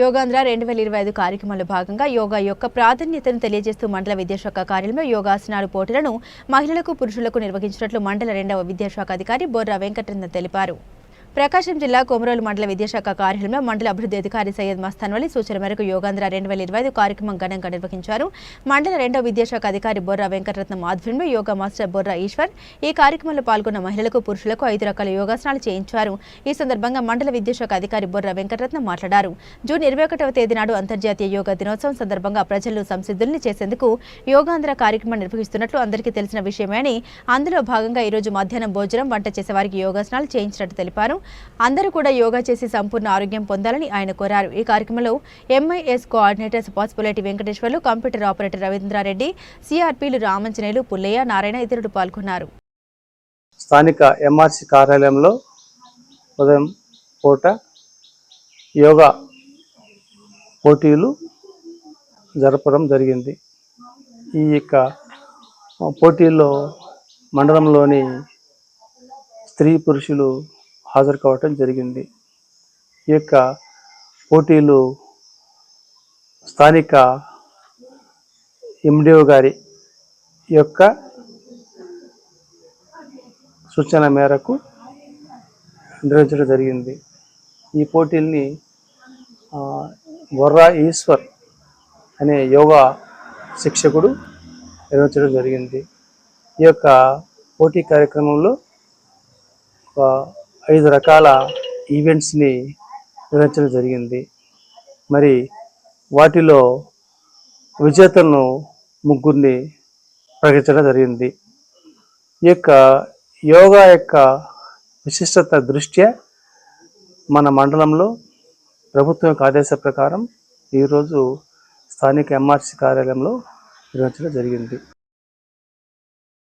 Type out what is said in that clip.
యోగాంధ్ర రెండు వేల ఇరవై ఐదు కార్యక్రమంలో భాగంగా యోగా యొక్క ప్రాధాన్యతను తెలియజేస్తూ మండల విద్యాశాఖ కార్యాలయంలో యోగాసనాలు పోటీలను మహిళలకు పురుషులకు నిర్వహించినట్లు మండల రెండవ విద్యాశాఖ అధికారి బొర్రా వెంకటరత్న తెలిపారు. ప్రకాశం జిల్లా కొమరోలు మండల విద్యాశాఖ కార్యాలయంలో మండల అభివృద్ధి అధికారి సయ్యద్ మస్తాన్ వల్లి సూచన మేరకు యోగాంధ్ర రెండు వేల ఇరవై ఐదు కార్యక్రమం ఘనంగా నిర్వహించారు. మండల రెండవ విద్యాశాఖ అధికారి బొర్రా వెంకటరత్నం ఆధ్వర్యంలో యోగా మాస్టర్ బొర్రా ఈశ్వర్ ఈ కార్యక్రమంలో పాల్గొన్న మహిళలకు పురుషులకు ఐదు రకాల యోగాసనాలు చేయించారు. ఈ సందర్భంగా మండల విద్యాశాఖ అధికారి బొర్రా వెంకటరత్నం మాట్లాడారు. జూన్ ఇరవై ఒకటవ తేదీ నాడు అంతర్జాతీయ యోగా దినోత్సవం సందర్భంగా ప్రజలను సంసిద్ధుల్ని చేసేందుకు యోగాంధ్ర కార్యక్రమం నిర్వహిస్తున్నట్లు అందరికీ తెలిసిన విషయమే అని అందులో భాగంగా ఈరోజు మధ్యాహ్నం భోజనం వంట చేసే వారికి యోగాసనాలు చేయించినట్టు తెలిపారు. అందరూ కూడా యోగా చేసి సంపూర్ణ ఆరోగ్యం పొందాలని ఆయన కోరారు. ఈ కార్యక్రమంలో MIS coordinators possibility Venkateswarlu computer operator Ravindra Reddy సిఆర్పీలు Ramanjaneyulu Pullaiah Narayana ఇతరులు పాల్గొన్నారు. స్థానిక ఎంఆర్సి కార్యాలయంలో ఉదయం పూట యోగా పోటీలు జరపడం జరిగింది. ఈ యొక్క పోటీల్లో మండలంలోని స్త్రీ పురుషులు హాజరు కావటం జరిగింది. ఈ యొక్క పోటీలు స్థానిక ఎండిఓ గారి యొక్క సూచన మేరకు నిర్వహించడం జరిగింది. ఈ పోటీల్ని బొర్రా ఈశ్వర్ అనే యోగా శిక్షకుడు నిర్వహించడం జరిగింది. ఈ యొక్క పోటీ కార్యక్రమంలో ఐదు రకాల ఈవెంట్స్ని నిర్వహించడం జరిగింది. మరి వాటిలో విజేతలను ముగ్గురిని ప్రకటించడం జరిగింది. ఈ యొక్క యోగా యొక్క విశిష్టత దృష్ట్యా మన మండలంలో ప్రభుత్వం యొక్క ఆదేశ ప్రకారం ఈరోజు స్థానిక ఎంఆర్సి కార్యాలయంలో నిర్వహించడం జరిగింది.